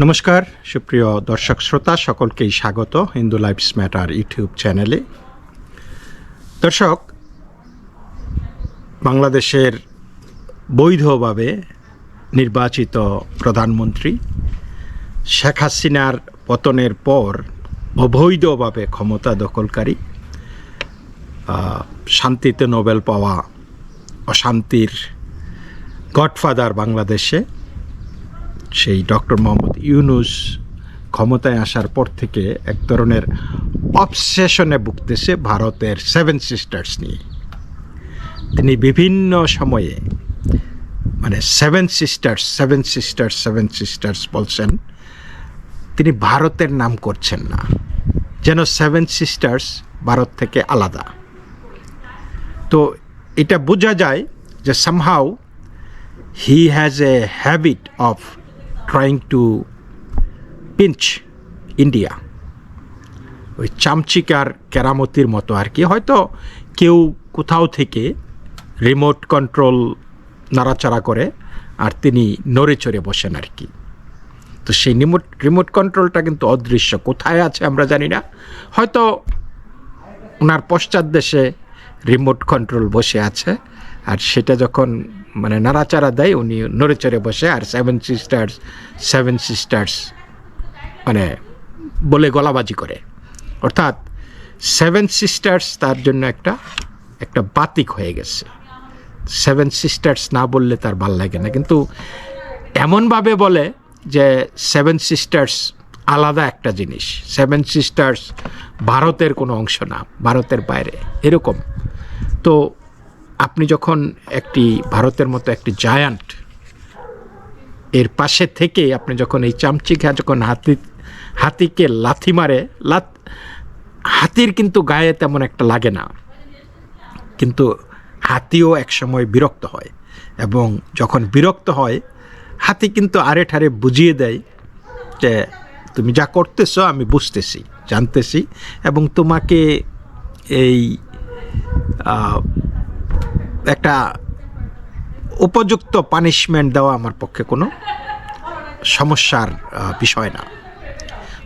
নমস্কার, সুপ্রিয় দর্শক শ্রোতা, সকলকেই স্বাগত হিন্দু লাইফস ম্যাটার ইউটিউব চ্যানেলে। দর্শক, বাংলাদেশের বৈধভাবে নির্বাচিত প্রধানমন্ত্রী শেখ হাসিনার পতনের পর অবৈধভাবে ক্ষমতা দখলকারী শান্তিতে নোবেল পাওয়া অশান্তির গডফাদার বাংলাদেশে সেই ডক্টর মোহাম্মদ ইউনুস ক্ষমতায় আসার পর থেকে এক ধরনের অবসেশনে ভুগতেছে ভারতের সেভেন সিস্টার্স নিয়ে। তিনি বিভিন্ন সময়ে মানে seven sisters seven sisters seven sisters বলছেন, তিনি ভারতের নাম করছেন না। যেন সেভেন সিস্টার্স ভারত থেকে আলাদা। তো এটা বোঝা যায় যে somehow he has a habit of trying to pinch India. ওই চামচিকার কেরামতির মতো আর কি। হয়তো কেউ কোথাও থেকে রিমোট কন্ট্রোল নাড়াচাড়া করে আর তিনি নড়ে চড়ে বসেন আর কি। তো সেই রিমোট রিমোট কন্ট্রোলটা কিন্তু অদৃশ্য। কোথায় আছে আমরা জানি না। হয়তো ওনার পশ্চাৎ দেশে রিমোট কন্ট্রোল বসে আছে। আর সেটা যখন মানে নাড়াচাড়া দেয়, উনি নড়ে চড়ে বসে, আর সেভেন সিস্টার্স সেভেন সিস্টার্স মানে বলে গলাবাজি করে। অর্থাৎ সেভেন সিস্টার্স তার জন্য একটা একটা বাতিক হয়ে গেছে। সেভেন সিস্টার্স না বললে তার ভালো লাগে না। কিন্তু এমনভাবে বলে যে সেভেন সিস্টার্স আলাদা একটা জিনিস। সেভেন সিস্টার্স ভারতের কোনো অংশ না, ভারতের বাইরে। এরকম। তো আপনি যখন একটি ভারতের মতো একটি জায়ান্ট, এর পাশে থেকে আপনি যখন এই চামচি খা যখন হাতি, হাতিকে লাথি মারে লাত হাতির কিন্তু গায়ে তেমন একটা লাগে না। কিন্তু হাতিও একসময় বিরক্ত হয় এবং যখন বিরক্ত হয়, হাতি কিন্তু আরে ঠারে বুঝিয়ে দেয় যে তুমি যা করতেছো আমি বুঝতেছি, জানতেছি এবং তোমাকে এই একটা উপযুক্ত পানিশমেন্ট দেওয়া আমার পক্ষে কোনো সমস্যার বিষয় না।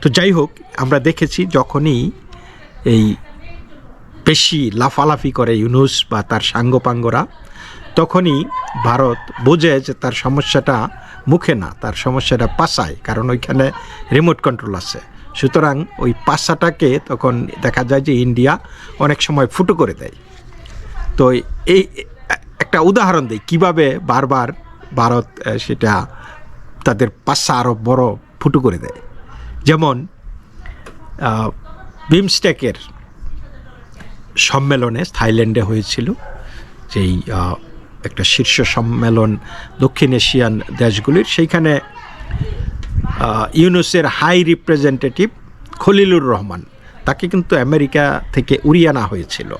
তো যাই হোক, আমরা দেখেছি যখনই এই বেশি লাফালাফি করে ইউনুস বা তার সাঙ্গপাঙ্গরা, তখনই ভারত বোঝে যে তার সমস্যাটা মুখে না, তার সমস্যাটা পাশায়, কারণ ওইখানে রিমোট কন্ট্রোল আছে। সুতরাং ওই পাশাটাকে তখন দেখা যায় যে ইন্ডিয়া অনেক সময় ফুটো করে দেয়। তো এই একটা উদাহরণ দিই, কীভাবে বারবার ভারত সেটা তাদের পাশা আরও বড় ফুটো করে দেয়। যেমন বিমস্টেকের সম্মেলনে থাইল্যান্ডে হয়েছিল, যেই একটা শীর্ষ সম্মেলন দক্ষিণ এশিয়ান দেশগুলির, সেইখানে ইউনুসের হাই রিপ্রেজেন্টেটিভ খলিলুর রহমান, তাকে কিন্তু আমেরিকা থেকে উড়িয়ে আনা হয়েছিল।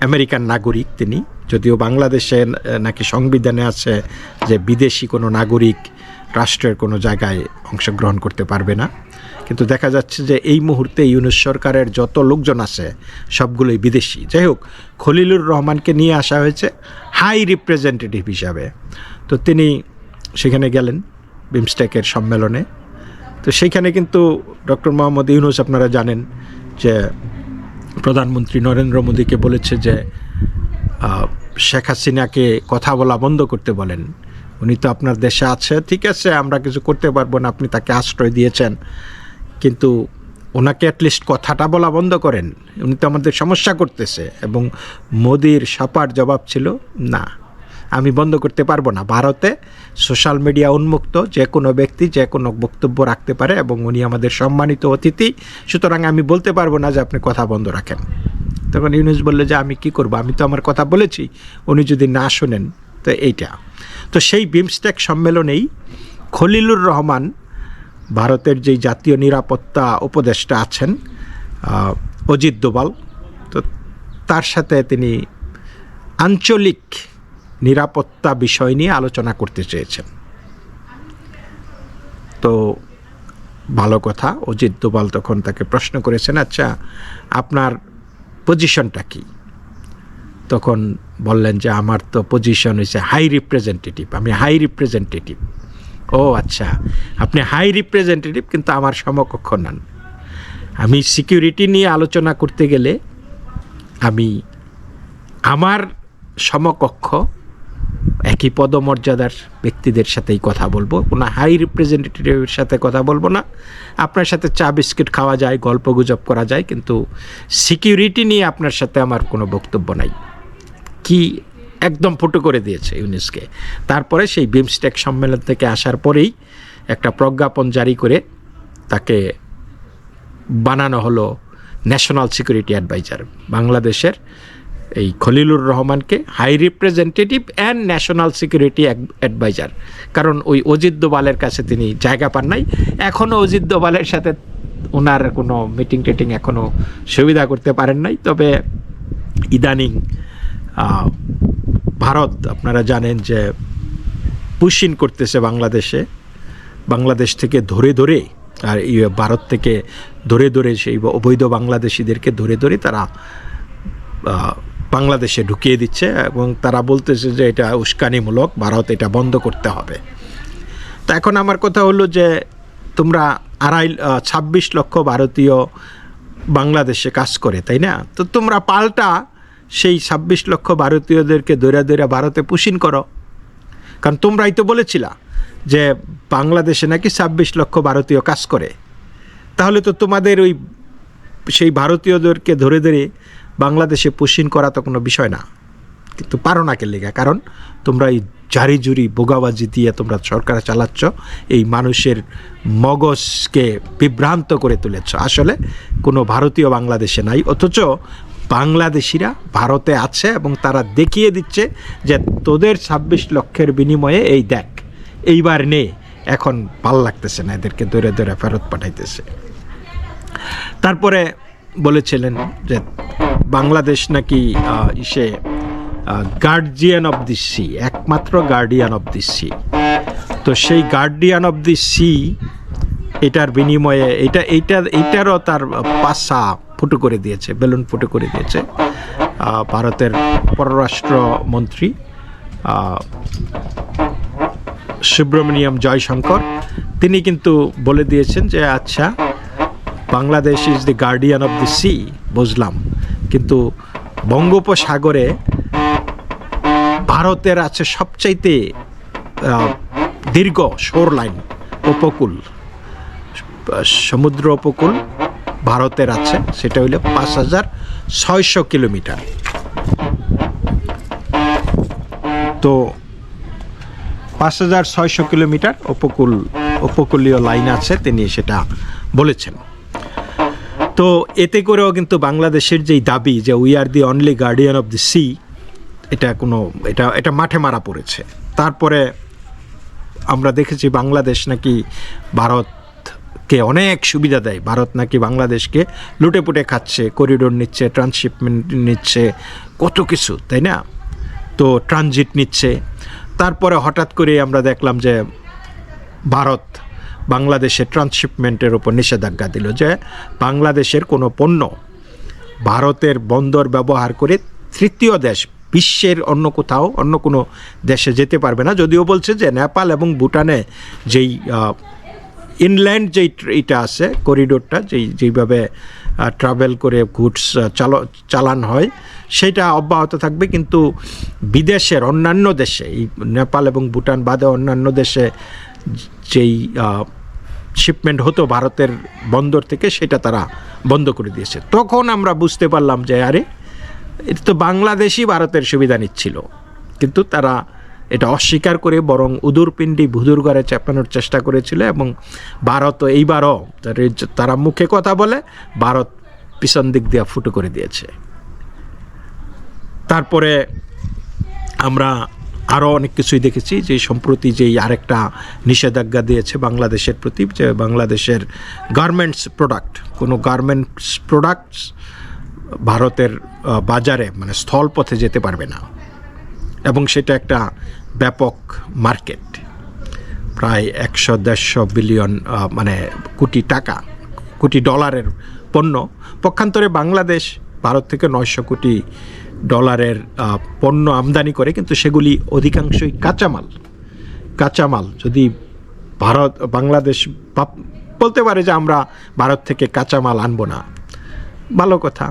আমেরিকান নাগরিক তিনি। যদিও বাংলাদেশে নাকি সংবিধানে আছে যে বিদেশি কোনো নাগরিক রাষ্ট্রের কোনো জায়গায় অংশগ্রহণ করতে পারবে না। কিন্তু দেখা যাচ্ছে যে এই মুহূর্তে ইউনুস সরকারের যত লোকজন আছে, সবগুলোই বিদেশি। যাই হোক, খলিলুর রহমানকে নিয়ে আসা হয়েছে হাই রিপ্রেজেন্টেটিভ হিসাবে। তো তিনি সেখানে গেলেন বিমস্টেকের সম্মেলনে। তো সেইখানে কিন্তু ডক্টর মোহাম্মদ ইউনুস, আপনারা জানেন যে প্রধানমন্ত্রী নরেন্দ্র মোদীকে বলেছে যে শেখ হাসিনাকে কথা বলা বন্ধ করতে বলেন। উনি তো আপনার দেশে আছে, ঠিক আছে, আমরা কিছু করতে পারব না, আপনি তাকে আশ্রয় দিয়েছেন। কিন্তু ওনাকে অ্যাটলিস্ট কথাটা বলা বন্ধ করেন। উনি তো আমাদের সমস্যা করতেছে, এবং মোদির সাপার জবাব ছিল না। আমি বন্ধ করতে পারব না। ভারতে সোশ্যাল মিডিয়া উন্মুক্ত, যে কোনো ব্যক্তি যে কোনো বক্তব্য রাখতে পারে এবং উনি আমাদের সম্মানিত অতিথি। সুতরাং আমি বলতে পারব না যে আপনি কথা বন্ধ রাখেন। তখন ইউনুস বললে যে, আমি কি করব? আমি তো আমার কথা বলেছি। উনি যদি না শোনেন, তো এইটা। তো সেই বিমস্টেক সম্মেলনেই খলিলুর রহমান ভারতের যেই জাতীয় নিরাপত্তা উপদেষ্টা আছেন অজিত দোবাল তো তার সাথে তিনি আঞ্চলিক নিরাপত্তা বিষয় নিয়ে আলোচনা করতে চেয়েছেন। তো ভালো কথা, অজিত দোবাল তখন তাকে প্রশ্ন করেছেন আচ্ছা আপনার পজিশনটা কি? তখন বললেন যে, আমার তো পজিশন হয়েছে হাই রিপ্রেজেন্টেটিভ। আমি হাই রিপ্রেজেন্টেটিভ। ও আচ্ছা আপনি হাই রিপ্রেজেন্টেটিভ, কিন্তু আমার সমকক্ষ নন। আমি সিকিউরিটি নিয়ে আলোচনা করতে গেলে আমি আমার সমকক্ষ একই পদমর্যাদার ব্যক্তিদের সাথেই কথা বলব। কোনো হাই রিপ্রেজেন্টেটিভের সাথে কথা বলব না। আপনার সাথে চা, বিস্কিট খাওয়া যায়, গল্প গুজব করা যায়, কিন্তু সিকিউরিটি নিয়ে আপনার সাথে আমার কোনো বক্তব্য নাই। কি একদম ফুটো করে দিয়েছে ইউনিসকে। তারপরে সেই বিমস্টেক সম্মেলন থেকে আসার পরেই একটা প্রজ্ঞাপন জারি করে তাকে বানানো হলো ন্যাশনাল সিকিউরিটি অ্যাডভাইজার বাংলাদেশের এই খলিলুর রহমানকে high representative and national security adviser কারণ ওই অজিত দোবালের কাছে তিনি জায়গা পান নাই। এখনও অজিত দোবালের সাথে ওনার কোনো মিটিং টিটিং এখনও সুবিধা করতে পারেন নাই। তবে ইদানিং ভারত, আপনারা জানেন যে পুশিন করতেছে বাংলাদেশে। বাংলাদেশ থেকে ধরে ধরে, আর ভারত থেকে ধরে ধরে সেই অবৈধ বাংলাদেশিদেরকে ধরে ধরে তারা বাংলাদেশে ঢুকিয়ে দিচ্ছে এবং তারা বলতেছে যে এটা উস্কানিমূলক, ভারত এটা বন্ধ করতে হবে। তো এখন আমার কথা হলো যে তোমরা আড়াই ছাব্বিশ লক্ষ ভারতীয় বাংলাদেশে কাজ করে, তাই না? তো তোমরা পাল্টা সেই ছাব্বিশ লক্ষ ভারতীয়দেরকে দৈরা দৈরা ভারতে পুশিন করো। কারণ তোমরাই তো বলেছিলা যে বাংলাদেশে নাকি ছাব্বিশ লক্ষ ভারতীয় কাজ করে। তাহলে তো তোমাদের ওই সেই ভারতীয়দেরকে ধরে ধরে বাংলাদেশে পুশিন করা তো কোনো বিষয় না। কিন্তু পারো না কে লেগা, কারণ তোমরা এই জারি জুরি, বোগাবাজি দিয়ে তোমরা সরকার চালাচ্ছ, এই মানুষের মগজকে বিভ্রান্ত করে তুলেছ। আসলে কোনো ভারতীয় বাংলাদেশে নাই, অথচ বাংলাদেশিরা ভারতে আছে এবং তারা দেখিয়ে দিচ্ছে যে তোদের ছাব্বিশ লক্ষের বিনিময়ে এই দেখ, এইবার নে, এখন ভালো লাগতেছে না, এদেরকে দৌড়ে দৌড়ে ফেরত পাঠাইতেছে। তারপরে বলেছিলেন যে বাংলাদেশ নাকি ইসে গার্জিয়ান অফ দি সি একমাত্র গার্ডিয়ান অফ দি সি তো সেই গার্ডিয়ান অফ দি সি এটার বিনিময়ে এটা এইটা এইটারও তার পাশা ফুটো করে দিয়েছে বেলুন ফুটো করে দিয়েছে। ভারতের পররাষ্ট্রমন্ত্রী আহ, সুব্রমণিয়াম জয়শঙ্কর তিনি কিন্তু বলে দিয়েছেন যে আচ্ছা Bangladesh is the guardian of the sea বুঝলাম। কিন্তু বঙ্গোপসাগরে ভারতের আছে সবচাইতে দীর্ঘ শোর লাইন উপকূল সমুদ্র উপকূল ভারতের আছে, সেটা হইলে পাঁচ হাজার ছয়শো কিলোমিটার। তো পাঁচ হাজার ছয়শো কিলোমিটার উপকূল, উপকূলীয় লাইন আছে, তিনি সেটা বলেছেন। তো এতে করেও কিন্তু বাংলাদেশের যেই দাবি যে we are the only guardian of the sea এটা কোনো, এটা এটা মাঠে মারা পড়েছে। তারপরে আমরা দেখেছি বাংলাদেশ নাকি ভারতকে অনেক সুবিধা দেয়। ভারত নাকি বাংলাদেশকে লুটে পুটে খাচ্ছে করিডোর নিচ্ছে ট্রান্সশিপমেন্ট নিচ্ছে, কত কিছু, তাই না? তো ট্রানজিট নিচ্ছে। তারপরে হঠাৎ করে আমরা দেখলাম যে ভারত বাংলাদেশের ট্রান্সশিপমেন্টের উপর নিষেধাজ্ঞা দিল যে বাংলাদেশের কোনো পণ্য ভারতের বন্দর ব্যবহার করে তৃতীয় দেশ বিশ্বের অন্য কোথাও, অন্য কোনো দেশে যেতে পারবে না। যদিও বলছে যে নেপাল এবং ভুটানে যেই ইনল্যান্ড যেই এটা আছে, করিডোরটা, যেই, যেইভাবে ট্রাভেল করে গুডস চাল, চালান হয়, সেটা অব্যাহত থাকবে। কিন্তু বিদেশের অন্যান্য দেশে, এই নেপাল এবং ভুটান বাদে অন্যান্য দেশে যেই শিপমেন্ট হতো ভারতের বন্দর থেকে, সেটা তারা বন্ধ করে দিয়েছে। তখন আমরা বুঝতে পারলাম যে, আরে, এটা তো বাংলাদেশই ভারতের সুবিধা নিচ্ছিল। কিন্তু তারা এটা অস্বীকার করে বরং উদুরপিণ্ডি ভুদুর ঘরে চাপানোর চেষ্টা করেছিল এবং ভারত এইবারও তারা মুখে কথা বলে, ভারত পিছন দিক দিয়ে ফুটো করে দিয়েছে। তারপরে আমরা আরও অনেক কিছুই দেখেছি যে সম্প্রতি যেই আরেকটা নিষেধাজ্ঞা দিয়েছে বাংলাদেশের প্রতি, যে বাংলাদেশের গার্মেন্টস প্রোডাক্ট কোনো গার্মেন্টস প্রোডাক্টস ভারতের বাজারে মানে স্থলপথে যেতে পারবে না। এবং সেটা একটা ব্যাপক মার্কেট প্রায় একশো দেড়শো বিলিয়ন মানে কোটি টাকা, কোটি ডলারের পণ্য। পক্ষান্তরে বাংলাদেশ ভারত থেকে নয়শো কোটি ডলারের পণ্য আমদানি করে, কিন্তু সেগুলি অধিকাংশই কাঁচামাল। কাঁচামাল, যদি ভারত, বাংলাদেশ বলতে পারে যে আমরা ভারত থেকে কাঁচামাল আনব না। ভালো কথা।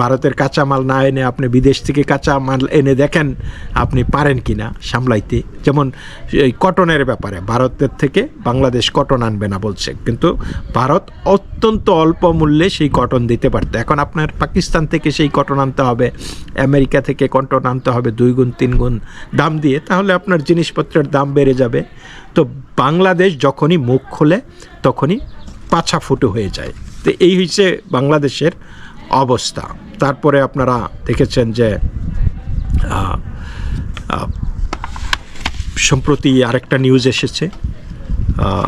ভারতের কাঁচামাল না এনে আপনি বিদেশ থেকে কাঁচামাল এনে দেখেন, আপনি পারেন কি না সামলাইতে। যেমন, এই কটনের ব্যাপারে, ভারতের থেকে বাংলাদেশ কটন আনবে না বলছে। কিন্তু ভারত অত্যন্ত অল্প মূল্যে সেই কটন দিতে পারত। এখন আপনার পাকিস্তান থেকে সেই কটন আনতে হবে, আমেরিকা থেকে কটন আনতে হবে, দুই গুণ, তিন গুণ দাম দিয়ে, তাহলে আপনার জিনিসপত্রের দাম বেড়ে যাবে। তো বাংলাদেশ যখনই মুখ খোলে, তখনই পাছা ফুটো হয়ে যায়। তো এই হচ্ছে বাংলাদেশের অবস্থা। তারপরে আপনারা দেখেছেন যে সম্প্রতি আরেকটা নিউজ এসেছে।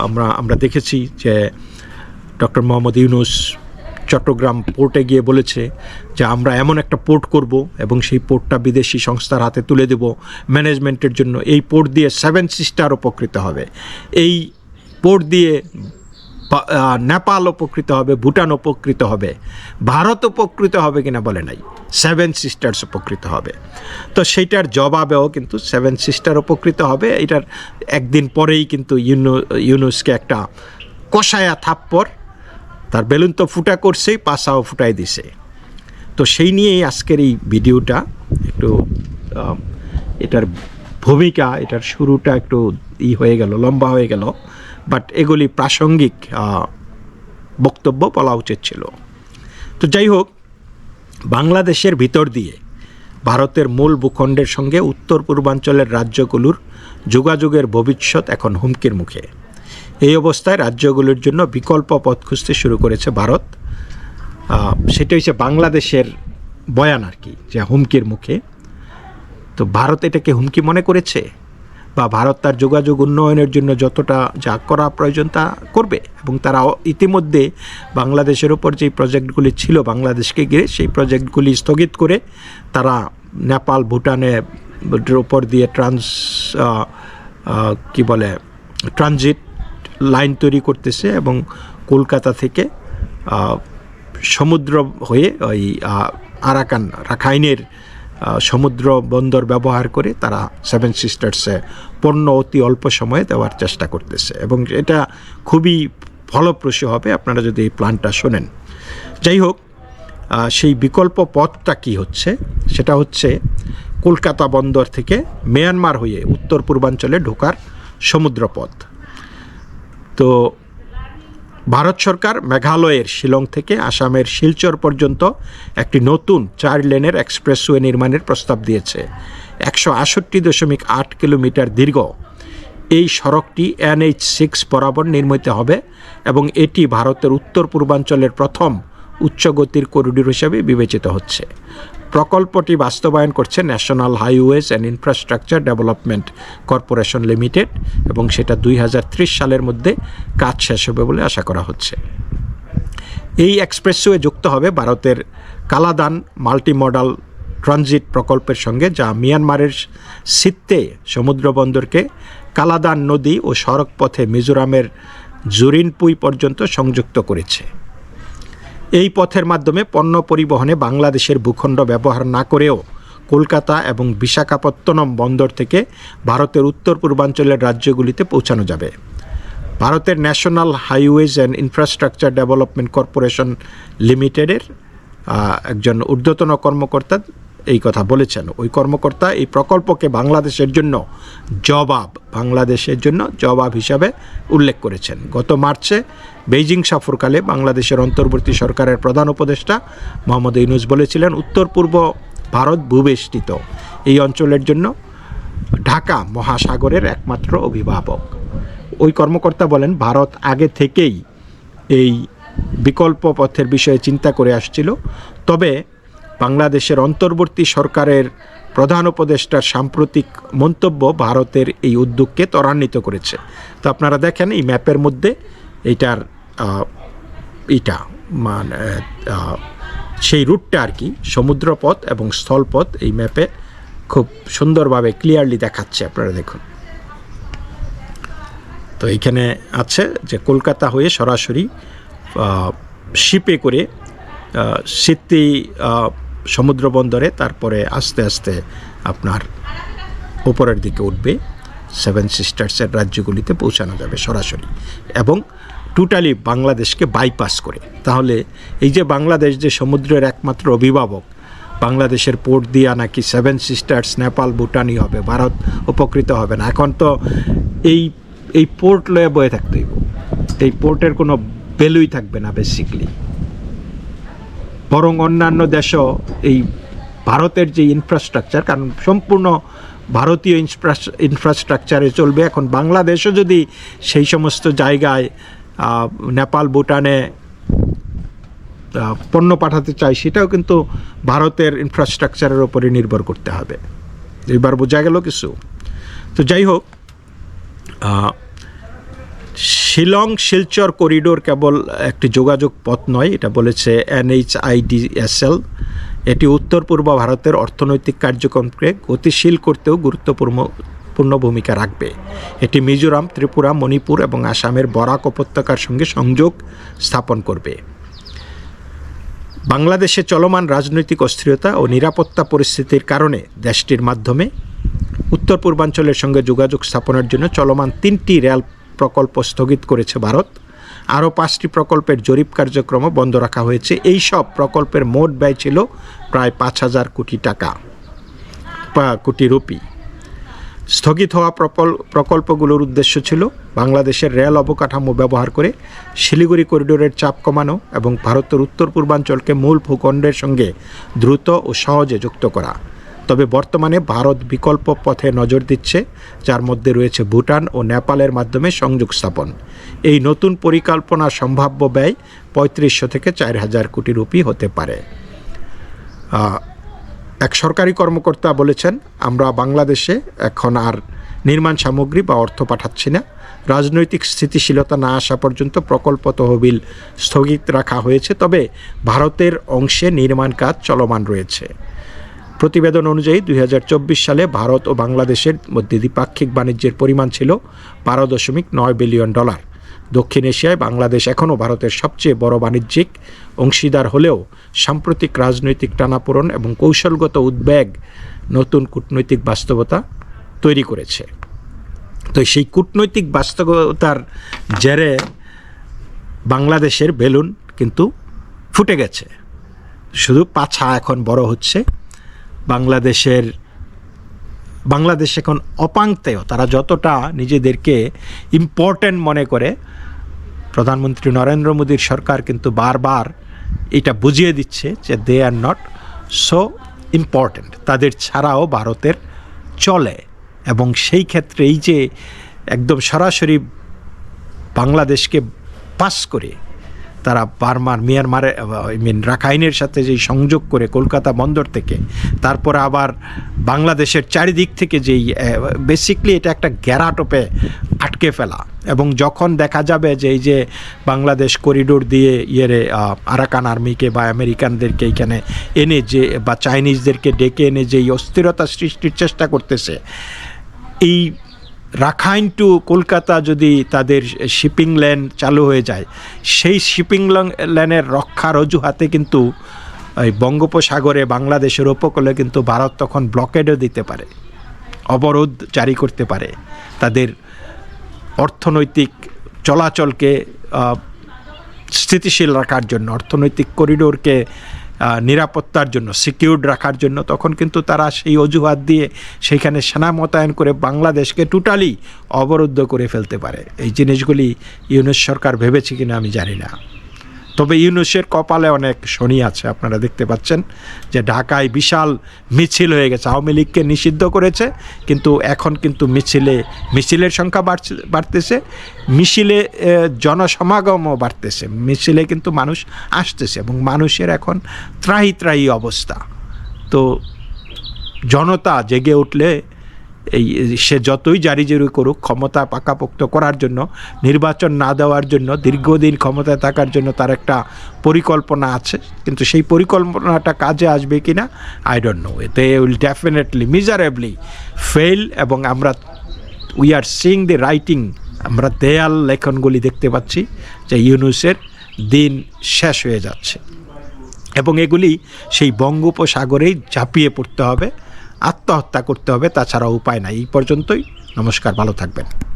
আমরা আমরা দেখেছি যে ডক্টর মোহাম্মদ ইউনুস চট্টগ্রাম পোর্টে গিয়ে বলেছে যে, আমরা এমন একটা পোর্ট করব এবং সেই পোর্টটা বিদেশি সংস্থার হাতে তুলে দেব। ম্যানেজমেন্টের জন্য এই পোর্ট দিয়ে সেভেন সিস্টার উপকৃত হবে। এই পোর্ট দিয়ে নেপাল উপকৃত হবে, ভুটান উপকৃত হবে, ভারত উপকৃত হবে কিনা বলে নাই সেভেন সিস্টার্স উপকৃত হবে। তো সেইটার জবাবেও কিন্তু সেভেন সিস্টার উপকৃত হবে, এটার একদিন পরেই কিন্তু ইউনো, ইউনুসকে একটা কষায়া থাপ্পর তার বেলুন তো ফুটা করছেই, পাশাও ফুটাই দিছে। তো সেই নিয়েই আজকের এই ভিডিওটা, একটু এটার ভূমিকা, এটার শুরুটা একটু ই হয়ে গেল, লম্বা হয়ে গেল। বাট এগুলি প্রাসঙ্গিক বক্তব্য বলা উচিত ছিল। তো যাই হোক, বাংলাদেশের ভিতর দিয়ে ভারতের মূল ভূখণ্ডের সঙ্গে উত্তর পূর্বাঞ্চলের রাজ্যগুলোর যোগাযোগের ভবিষ্যৎ এখন হুমকির মুখে। এই অবস্থায় রাজ্যগুলোর জন্য বিকল্প পথ খুঁজতে শুরু করেছে ভারত। সেটা হচ্ছে বাংলাদেশের বয়ান আর কি, যে হুমকির মুখে। তো ভারত এটাকে হুমকি মনে করেছে? বা ভারত তার যোগাযোগ উন্নয়নের জন্য যতটা যা করা প্রয়োজন তা করবে এবং তারা ইতিমধ্যে বাংলাদেশের ওপর যেই প্রজেক্টগুলি ছিল বাংলাদেশকে ঘিরে সেই প্রজেক্টগুলি স্থগিত করে তারা নেপাল, ভুটানে ওপর দিয়ে ট্রান্স কি বলে, ট্রানজিট লাইন তৈরি করতেছে এবং কলকাতা থেকে সমুদ্র হয়ে ওই আরাকান রাখাইনের সমুদ্র বন্দর ব্যবহার করে তারা সেভেন সিস্টার্সে পণ্য অতি অল্প সময়ে দেওয়ার চেষ্টা করতেছে এবং এটা খুবই ফলপ্রসূ হবে, আপনারা যদি এই প্ল্যানটা শোনেন। যাই হোক সেই বিকল্প পথটা কি হচ্ছে? সেটা হচ্ছে কলকাতা বন্দর থেকে মিয়ানমার হয়ে উত্তর পূর্বাঞ্চলে ঢোকার সমুদ্রপথ। তো ভারত সরকার মেঘালয়ের শিলং থেকে আসামের শিলচর পর্যন্ত একটি নতুন চার লেনের এক্সপ্রেসওয়ে নির্মাণের প্রস্তাব দিয়েছে। একশো আষট্টি দশমিক আট কিলোমিটার দীর্ঘ। এই সড়কটি এনএইচ সিক্স বরাবর নির্মিত হবে এবং এটি ভারতের উত্তর পূর্বাঞ্চলের প্রথম উচ্চগতির করিডোর হিসেবে বিবেচিত হচ্ছে। প্রকল্পটি বাস্তবায়ন করছে national highways and infrastructure development corporation limited এবং সেটা দুই হাজার ত্রিশ সালের মধ্যে কাজ শেষ হবে বলে আশা করা হচ্ছে। এই এক্সপ্রেসওয়ে যুক্ত হবে ভারতের কালাদান মাল্টিমডাল ট্রানজিট প্রকল্পের সঙ্গে, যা মিয়ানমারের সিত্তে সমুদ্র বন্দরকে কালাদান নদী ও সড়ক পথে মিজোরামের জুরিনপুই পর্যন্ত সংযুক্ত করেছে। এই পথের মাধ্যমে পণ্য পরিবহনে বাংলাদেশের ভূখণ্ড ব্যবহার না করেও কলকাতা এবং বিশাখাপত্তনম বন্দর থেকে ভারতের উত্তর পূর্বাঞ্চলের রাজ্যগুলিতে পৌঁছানো যাবে। ভারতের national highways and infrastructure development corporation লিমিটেডের একজন ঊর্ধ্বতন কর্মকর্তা এই কথা বলেছেন। ওই কর্মকর্তা এই প্রকল্পকে বাংলাদেশের জন্য জবাব, বাংলাদেশের জন্য জবাব হিসাবে উল্লেখ করেছেন। গত মার্চে বেইজিং সফরকালে বাংলাদেশের অন্তর্বর্তী সরকারের প্রধান উপদেষ্টা মোহাম্মদ ইউনুস বলেছিলেন, উত্তর পূর্ব ভারত ভূবেষ্টিত। এই অঞ্চলের জন্য ঢাকা মহাসাগরের একমাত্র অভিভাবক। ওই কর্মকর্তা বলেন, ভারত আগে থেকেই এই বিকল্প পথের বিষয়ে চিন্তা করে আসছিল। তবে বাংলাদেশের অন্তর্বর্তী সরকারের প্রধান উপদেষ্টার সাম্প্রতিক মন্তব্য ভারতের এই উদ্যোগকে ত্বরান্বিত করেছে। তো আপনারা দেখেন এই ম্যাপের মধ্যে এইটার এইটা মানে সেই রুটটা আর কি, সমুদ্রপথ এবং স্থলপথ এই ম্যাপে খুব সুন্দরভাবে ক্লিয়ারলি দেখাচ্ছে আপনারা দেখুন। তো এইখানে আছে যে কলকাতা হয়ে সরাসরি শিপে করে সিদ্ধি সমুদ্র বন্দরে, তারপরে আস্তে আস্তে আপনার উপরের দিকে উঠবে। সেভেন সিস্টার্সের রাজ্যগুলিতে পৌঁছানো যাবে সরাসরি। এবং টোটালি বাংলাদেশকে বাইপাস করে। তাহলে এই যে বাংলাদেশ যে সমুদ্রের একমাত্র অভিভাবক, বাংলাদেশের পোর্ট দিয়া নাকি সেভেন সিস্টার্স নেপাল ভুটানই হবে, ভারত উপকৃত হবে না। এখন তো এই এই পোর্ট লয়ে বয়ে থাকতে হইব এই পোর্টের কোনো ভ্যালুই থাকবে না বেসিকলি বরং অন্যান্য দেশও এই ভারতের যে ইনফ্রাস্ট্রাকচার কারণ সম্পূর্ণ ভারতীয় ইনফ্রাস্ট্রাকচারে চলবে। এখন বাংলাদেশও যদি সেই সমস্ত জায়গায় নেপাল, ভুটানে পণ্য পাঠাতে চাই সেটাও কিন্তু ভারতের ইনফ্রাস্ট্রাকচারের ওপরে নির্ভর করতে হবে। এবার বোঝা গেল কিছু। তো যাই হোক শিলং শিলচর করিডোর কেবল একটি যোগাযোগ পথ নয়, এটা বলেছে এনএইচআইডিএসএল। এটি উত্তর পূর্ব ভারতের অর্থনৈতিক কার্যক্রমকে গতিশীল করতেও গুরুত্বপূর্ণ, পূর্ণ ভূমিকা রাখবে। এটি মিজোরাম, ত্রিপুরা, মণিপুর এবং আসামের বরাক উপত্যকার সঙ্গে সংযোগ স্থাপন করবে। বাংলাদেশে চলমান রাজনৈতিক অস্থিরতা ও নিরাপত্তা পরিস্থিতির কারণে দেশটির মাধ্যমে উত্তর পূর্বাঞ্চলের সঙ্গে যোগাযোগ স্থাপনের জন্য চলমান তিনটি রেল প্রকল্প স্থগিত করেছে ভারত। আরও পাঁচটি প্রকল্পের জরিপ কার্যক্রমও বন্ধ রাখা হয়েছে। এই সব প্রকল্পের মোট ব্যয় ছিল প্রায় পাঁচ হাজার কোটি টাকা কোটি রুপি। স্থগিত হওয়া প্রকল- প্রকল্পগুলোর উদ্দেশ্য ছিল বাংলাদেশের রেল অবকাঠামো ব্যবহার করে শিলিগুড়ি করিডোরের চাপ কমানো এবং ভারতের উত্তর পূর্বাঞ্চলকে মূল ভূখণ্ডের সঙ্গে দ্রুত ও সহজে যুক্ত করা। তবে বর্তমানে ভারত বিকল্প পথে নজর দিচ্ছে, যার মধ্যে রয়েছে ভুটান ও নেপালের মাধ্যমে সংযোগ স্থাপন। এই নতুন পরিকল্পনা সম্ভাব্য ব্যয় পঁয়ত্রিশশো থেকে চার হাজার কোটি রুপি হতে পারে। এক সরকারি কর্মকর্তা বলেছেন, আমরা বাংলাদেশে এখন আর নির্মাণ সামগ্রী বা অর্থ পাঠাচ্ছি না। রাজনৈতিক স্থিতিশীলতা না আসা পর্যন্ত প্রকল্প তহবিল স্থগিত রাখা হয়েছে, তবে ভারতের অংশে নির্মাণ কাজ চলমান রয়েছে। প্রতিবেদন অনুযায়ী দুই হাজার চব্বিশ সালে ভারত ও বাংলাদেশের মধ্যে দ্বিপাক্ষিক বাণিজ্যের পরিমাণ ছিল বারো দশমিক নয় বিলিয়ন ডলার। দক্ষিণ এশিয়ায় বাংলাদেশ এখনও ভারতের সবচেয়ে বড় বাণিজ্যিক অংশীদার হলেও সাম্প্রতিক রাজনৈতিক টানাপোড়ন এবং কৌশলগত উদ্বেগ নতুন কূটনৈতিক বাস্তবতা তৈরি করেছে। তো সেই কূটনৈতিক বাস্তবতার জেরে বাংলাদেশের বেলুন কিন্তু ফুটে গেছে। শুধু পাছা এখন বড় হচ্ছে। বাংলাদেশের, বাংলাদেশ এখন অপাঙ্ক্তেয় তারা যতটা নিজেদেরকে ইম্পর্ট্যান্ট মনে করে, প্রধানমন্ত্রী নরেন্দ্র মোদীর সরকার কিন্তু বারবার এটা বুঝিয়ে দিচ্ছে যে they are not so important তাদের ছাড়াও ভারতের চলে। এবং সেই ক্ষেত্রে এই যে একদম সরাসরি বাংলাদেশকে পাস করে তারা বার্মার, মিয়ানমারে আই মিন রাখাইনের সাথে যেই সংযোগ করে কলকাতা বন্দর থেকে, তারপরে আবার বাংলাদেশের চারিদিক থেকে যেই বেসিকলি এটা একটা গ্যারাটোপে আটকে ফেলা। এবং যখন দেখা যাবে যে এই যে বাংলাদেশ করিডোর দিয়ে ইয়েরে আরাকান আর্মিকে বা আমেরিকানদেরকে এখানে এনে যে, বা চাইনিজদেরকে ডেকে এনে যেই অস্থিরতা সৃষ্টির চেষ্টা করতেছে, এই রাখাইন টু কলকাতা যদি তাদের শিপিং লেন চালু হয়ে যায়, সেই শিপিং লেনের রক্ষার অজুহাতে কিন্তু এই বঙ্গোপসাগরে বাংলাদেশের উপকূলে কিন্তু ভারত তখন ব্লকেডও দিতে পারে, অবরোধ জারি করতে পারে। তাদের অর্থনৈতিক চলাচলকে স্থিতিশীল রাখার জন্য, অর্থনৈতিক করিডোরকে নিরাপত্তার জন্য সিকিউরড রাখার জন্য, তখন কিন্তু তারা সেই অজুহাত দিয়ে সেইখানে সেনা মোতায়েন করে বাংলাদেশকে টোটালি অবরুদ্ধ করে ফেলতে পারে। এই জিনিসগুলি ইউনুস সরকার ভেবেছে কিনা আমি জানি না। তবে ইউনুসের কপালে অনেক শনি আছে, আপনারা দেখতে পাচ্ছেন যে ঢাকায় বিশাল মিছিল হয়ে গেছে। আওয়ামী লীগকে নিষিদ্ধ করেছে, কিন্তু এখন কিন্তু মিছিলে, মিছিলের সংখ্যা বাড়ছে, বাড়তেছে। মিছিলে জনসমাগমও বাড়তেছে। মিছিলে কিন্তু মানুষ আসতেছে এবং মানুষের এখন ত্রাহি ত্রাহি অবস্থা। তো জনতা জেগে উঠলে এই সে যতই জারি জেরি করুক, ক্ষমতা পাকাপোক্ত করার জন্য, নির্বাচন না দেওয়ার জন্য, দীর্ঘদিন ক্ষমতায় থাকার জন্য তার একটা পরিকল্পনা আছে। কিন্তু সেই পরিকল্পনাটা কাজে আসবে কি না আই ডোন্ট নো এতে উইল ডেফিনেটলি মিজারেবলি ফেল এবং আমরা we are seeing the writing আমরা দেয়াল লেখনগুলি দেখতে পাচ্ছি যে ইউনুসের দিন শেষ হয়ে যাচ্ছে। এবং এগুলি সেই বঙ্গোপসাগরেই ঝাঁপিয়ে পড়তে হবে। আত্মহত্যা করতে হবে তাছাড়া উপায় নাই। এই পর্যন্তই। নমস্কার ভালো থাকবেন।